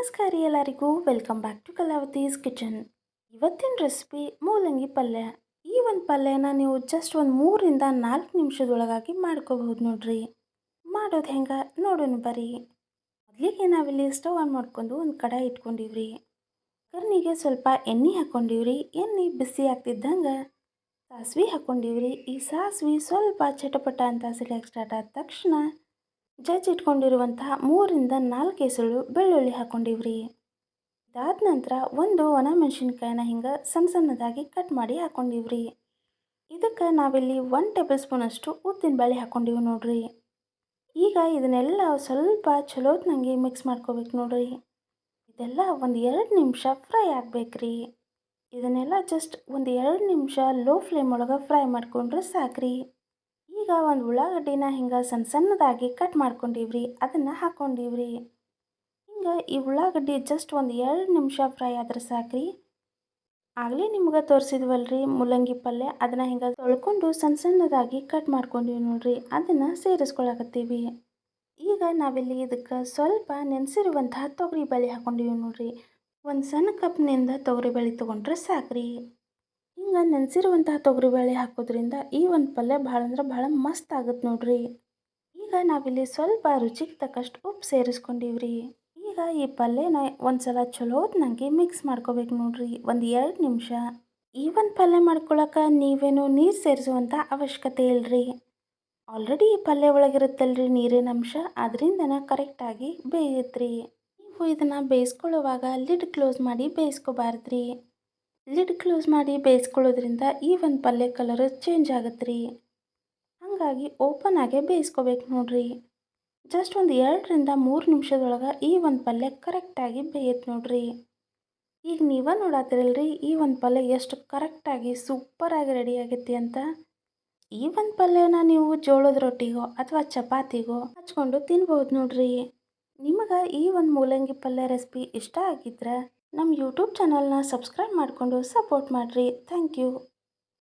ನಮಸ್ಕಾರ ಎಲ್ಲರಿಗೂ. Welcome back to Kalavathi's kitchen ಇವತ್ತಿನ ರೆಸಿಪಿ ಮೂಲಂಗಿ ಪಲ್ಯ. ಈ ಒಂದು ಪಲ್ಯನ ನೀವು ಜಸ್ಟ್ ಒಂದು ಮೂರಿಂದ ನಾಲ್ಕು ನಿಮಿಷದೊಳಗಾಗಿ ಮಾಡ್ಕೋಬಹುದು ನೋಡ್ರಿ. ಮಾಡೋದು ಹೆಂಗೆ ನೋಡೋಣ ಬರ್ರಿ. ಮೊದಲಿಗೆ ನಾವಿಲ್ಲಿ ಸ್ಟವ್ ಆನ್ ಮಾಡ್ಕೊಂಡು ಒಂದು ಕಡಾಯಿ ಇಟ್ಕೊಂಡಿವ್ರಿ. ಕರ್ನಿಗೆ ಸ್ವಲ್ಪ ಎಣ್ಣೆ ಹಾಕ್ಕೊಂಡಿವ್ರಿ ಎಣ್ಣೆ ಬಿಸಿ ಆಗ್ತಿದ್ದಂಗೆ ಸಾಸ್ವೆ ಹಾಕ್ಕೊಂಡಿವ್ರಿ ಈ ಸಾಸ್ವೆ ಸ್ವಲ್ಪ ಚಟಪಟ ಅಂತ ಸಿಡಿಯಕ್ಕೆ ಸ್ಟಾರ್ಟ್ ಆದ ತಕ್ಷಣ ಜಜ್ಜಿ ಇಟ್ಕೊಂಡಿರುವಂತಹ ಮೂರಿಂದ ನಾಲ್ಕು ಎಸಳು ಬೆಳ್ಳುಳ್ಳಿ ಹಾಕ್ಕೊಂಡಿವ್ರಿ ಇದಾದ ನಂತರ ಒಂದು ಒಣ ಮೆಣಸಿನ್ಕಾಯಿನ ಹಿಂಗೆ ಸಣ್ಣ ಸಣ್ಣದಾಗಿ ಕಟ್ ಮಾಡಿ ಹಾಕ್ಕೊಂಡಿವ್ರಿ ಇದಕ್ಕೆ ನಾವಿಲ್ಲಿ ಒನ್ ಟೇಬಲ್ ಸ್ಪೂನಷ್ಟು ಉದ್ದಿನ ಬೇಳೆ ಹಾಕ್ಕೊಂಡಿವಿ ನೋಡ್ರಿ. ಈಗ ಇದನ್ನೆಲ್ಲ ಸ್ವಲ್ಪ ಚಲೋತ್ನಂಗೆ ಮಿಕ್ಸ್ ಮಾಡ್ಕೋಬೇಕು ನೋಡ್ರಿ. ಇದೆಲ್ಲ ಒಂದು ಎರಡು ನಿಮಿಷ ಫ್ರೈ ಆಗಬೇಕ್ರಿ. ಇದನ್ನೆಲ್ಲ ಜಸ್ಟ್ ಒಂದು ಎರಡು ನಿಮಿಷ ಲೋ ಫ್ಲೇಮ್ ಒಳಗೆ ಫ್ರೈ ಮಾಡಿಕೊಂಡ್ರೆ ಸಾಕ್ರಿ. ಈಗ ಒಂದು ಉಳ್ಳಾಗಡ್ಡಿನ ಹಿಂಗೆ ಸಣ್ಣ ಸಣ್ಣದಾಗಿ ಕಟ್ ಮಾಡ್ಕೊಂಡಿವ್ರಿ, ಅದನ್ನು ಹಾಕ್ಕೊಂಡಿವ್ರಿ ಹಿಂಗೆ ಈ ಉಳ್ಳಾಗಡ್ಡಿ ಜಸ್ಟ್ ಒಂದು ಎರಡು ನಿಮಿಷ ಫ್ರೈ ಆದ್ರೆ ಸಾಕ್ರಿ. ಆಗಲೇ ನಿಮ್ಗೆ ತೋರಿಸಿದ್ವಲ್ರಿ ಮೂಲಂಗಿ ಪಲ್ಯ, ಅದನ್ನು ಹಿಂಗೆ ತೊಳ್ಕೊಂಡು ಸಣ್ಣ ಸಣ್ಣದಾಗಿ ಕಟ್ ಮಾಡ್ಕೊಂಡಿವಿ ನೋಡ್ರಿ, ಅದನ್ನು ಸೇರಿಸ್ಕೊಳಕತ್ತೀವಿ. ಈಗ ನಾವಿಲ್ಲಿ ಇದಕ್ಕೆ ಸ್ವಲ್ಪ ನೆನೆಸಿರುವಂತಹ ತೊಗರಿ ಬೇಳೆ ಹಾಕ್ಕೊಂಡಿವಿ ನೋಡ್ರಿ. ಒಂದು ಸಣ್ಣ ಕಪ್ನಿಂದ ತೊಗರಿ ಬೇಳೆ ತೊಗೊಂಡ್ರೆ ಸಾಕ್ರಿ. ಹಿಂಗೆ ನೆನೆಸಿರುವಂತಹ ತೊಗರಿಬೇಳೆ ಹಾಕೋದ್ರಿಂದ ಈ ಒಂದು ಪಲ್ಯ ಭಾಳ ಅಂದ್ರೆ ಭಾಳ ಮಸ್ತ್ ಆಗುತ್ತೆ ನೋಡ್ರಿ. ಈಗ ನಾವಿಲ್ಲಿ ಸ್ವಲ್ಪ ರುಚಿಗೆ ತಕ್ಕಷ್ಟು ಉಪ್ಪು ಸೇರಿಸ್ಕೊಂಡಿವ್ರಿ. ಈಗ ಈ ಪಲ್ಯನ ಒಂದು ಸಲ ಚಲೋತ್ನಂಗೆ ಮಿಕ್ಸ್ ಮಾಡ್ಕೋಬೇಕು ನೋಡ್ರಿ, ಒಂದು ಎರಡು ನಿಮಿಷ. ಈ ಒಂದು ಪಲ್ಯ ಮಾಡ್ಕೊಳಕ್ಕೆ ನೀವೇನು ನೀರು ಸೇರಿಸುವಂಥ ಅವಶ್ಯಕತೆ ಇಲ್ಲರಿ ಆಲ್ರೆಡಿ ಈ ಪಲ್ಯ ಒಳಗಿರುತ್ತಲ್ರಿ ನೀರಿನ ಅಂಶ ಅದರಿಂದನ ಕರೆಕ್ಟಾಗಿ ಬೇಯುತ್ರಿ. ನೀವು ಇದನ್ನು ಬೇಯಿಸ್ಕೊಳ್ಳುವಾಗ ಲಿಡ್ ಕ್ಲೋಸ್ ಮಾಡಿ ಬೇಯಿಸ್ಕೋಬಾರ್ದ್ರಿ. ಲಿಡ್ ಕ್ಲೋಸ್ ಮಾಡಿ ಬೇಯಿಸ್ಕೊಳ್ಳೋದ್ರಿಂದ ಈ ಒಂದು ಪಲ್ಯ ಕಲರ್ ಚೇಂಜ್ ಆಗತ್ತೆ ರೀ ಹಾಗಾಗಿ ಓಪನ್ ಆಗೇ ಬೇಯಿಸ್ಕೋಬೇಕು ನೋಡ್ರಿ. ಜಸ್ಟ್ ಒಂದು ಎರಡರಿಂದ ಮೂರು ನಿಮಿಷದೊಳಗೆ ಈ ಒಂದು ಪಲ್ಯ ಕರೆಕ್ಟಾಗಿ ಬೇಯತ್ತೆ ನೋಡ್ರಿ. ಈಗ ನೀವೇ ನೋಡತ್ತಿರಲ್ರಿ ಈ ಒಂದು ಪಲ್ಯ ಎಷ್ಟು ಕರೆಕ್ಟಾಗಿ ಸೂಪರಾಗಿ ರೆಡಿ ಆಗೈತಿ ಅಂತ. ಈ ಒಂದು ಪಲ್ಯನ ನೀವು ಜೋಳದ ರೊಟ್ಟಿಗೋ ಅಥವಾ ಚಪಾತಿಗೋ ಹಚ್ಕೊಂಡು ತಿನ್ಬೋದು ನೋಡ್ರಿ. ನಿಮಗೆ ಈ ಒಂದು ಮೂಲಂಗಿ ಪಲ್ಯ ರೆಸಿಪಿ ಇಷ್ಟ ಆಗಿದ್ರೆ ನಮ್ಮ ಯೂಟ್ಯೂಬ್ ಚಾನಲ್ನ ಸಬ್ಸ್ಕ್ರೈಬ್ ಮಾಡಿಕೊಂಡು ಸಪೋರ್ಟ್ ಮಾಡಿರಿ. Thank you.